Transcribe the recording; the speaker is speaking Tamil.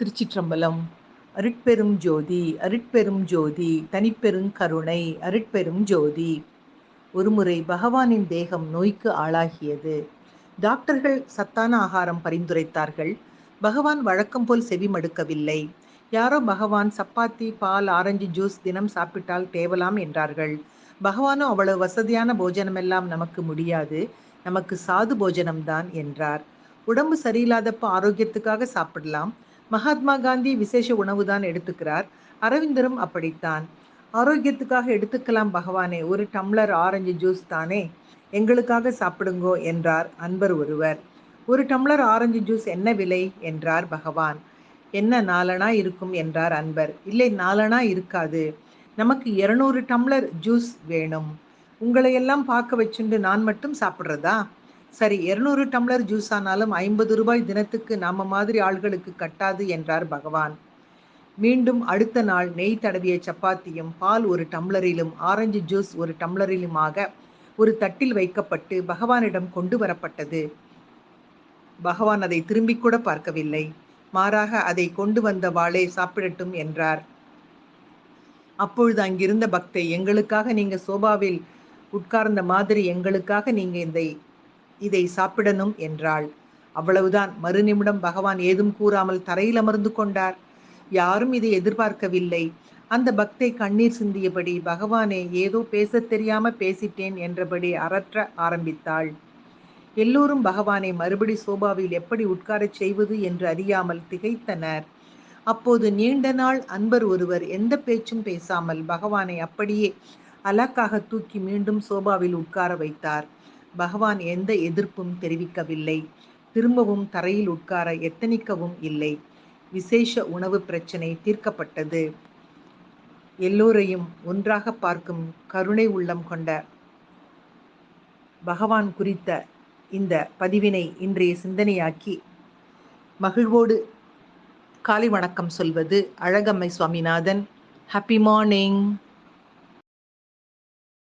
திருச்சிற்றம்பலம். அருட்பெரும் ஜோதி அருட்பெரும் ஜோதி தனிப்பெரும் கருணை அருட்பெரும் ஜோதி. ஒருமுறை பகவானின் தேகம் நோய்க்கு ஆளாகியது. டாக்டர்கள் சத்தான ஆகாரம் பரிந்துரைத்தார்கள். பகவான் வழக்கம் போல் செவி மடுக்கவில்லை. யாரோ பகவான் சப்பாத்தி பால் ஆரஞ்சு ஜூஸ் தினம் சாப்பிட்டால் தேவலாம் என்றார்கள். பகவானும் அவ்வளவு வசதியான போஜனமெல்லாம் நமக்கு முடியாது. நமக்கு சாது போஜனம்தான் என்றார். உடம்பு சரியில்லாதப்ப ஆரோக்கியத்துக்காக சாப்பிடலாம். மகாத்மா காந்தி விசேஷ உணவு தான் எடுத்துக்கிறார். அரவிந்தரும் அப்படித்தான். ஆரோக்கியத்துக்காக எடுத்துக்கலாம் பகவானே ஒரு டம்ளர் ஆரஞ்சு ஜூஸ் தானே? எங்களுக்காக சாப்பிடுங்கோ என்றார் அன்பர் ஒருவர். ஒரு டம்ளர் ஆரஞ்சு ஜூஸ் என்ன விலை? என்றார் பகவான். என்ன நாலனா இருக்கும்? என்றார் அன்பர். இல்லை நாலனா இருக்காது. நமக்கு இருநூறு டம்ளர் ஜூஸ் வேணும். உங்களையெல்லாம் பார்க்க வச்சுண்டு நான் மட்டும் சாப்பிட்றதா? சரி இருநூறு டம்ளர் ஜூஸ் ஆனாலும் ஐம்பது ரூபாய் தினத்துக்கு நாம மாதிரி ஆள்களுக்கு கட்டாது என்றார் பகவான். மீண்டும் அடுத்த நாள் நெய் தடவிய சப்பாத்தியும் பால் ஒரு டம்ளரிலும் ஆரஞ்சு ஜூஸ் ஒரு டம்ளரிலுமாக ஒரு தட்டில் வைக்கப்பட்டு பகவானிடம் கொண்டு வரப்பட்டது. பகவான் அதை திரும்பி கூட பார்க்கவில்லை. மாறாக அதை கொண்டு வந்த வாளே சாப்பிடட்டும் என்றார். அப்பொழுது அங்கிருந்த பக்தை எங்களுக்காக நீங்க சோபாவில் உட்கார்ந்த மாதிரி எங்களுக்காக நீங்க இந்த இதை சாப்பிடணும் என்றாள். அவ்வளவுதான். மறுநிமிடம் பகவான் ஏதும் கூறாமல் தரையில் அமர்ந்து கொண்டார். யாரும் இதை எதிர்பார்க்கவில்லை. அந்த பக்தை கண்ணீர் சிந்தியபடி பகவானே ஏதோ பேசத் தெரியாம பேசிட்டேன் என்றபடி அரற்ற ஆரம்பித்தாள். எல்லோரும் பகவானை மறுபடி சோபாவில் எப்படி உட்காரச் செய்வது என்று அறியாமல் திகைத்தனர். அப்போது நீண்ட நாள் அன்பர் ஒருவர் எந்த பேச்சும் பேசாமல் பகவானை அப்படியே அலக்காக தூக்கி மீண்டும் சோபாவில் உட்கார வைத்தார். பகவான் எந்த எதிர்ப்பும் தெரிவிக்கவில்லை. திரும்பவும் தரையில் உட்கார எத்தனிக்கவும் இல்லை. விசேஷ உணவு பிரச்சனை தீர்க்கப்பட்டது. எல்லோரையும் ஒன்றாக பார்க்கும் கருணை உள்ளம் கொண்ட பகவான் குறித்த இந்த பதிவினை இன்றைய சிந்தனையாக்கி மகிழ்வோடு காலை வணக்கம் சொல்வது அழகம்மை சுவாமிநாதன். Happy morning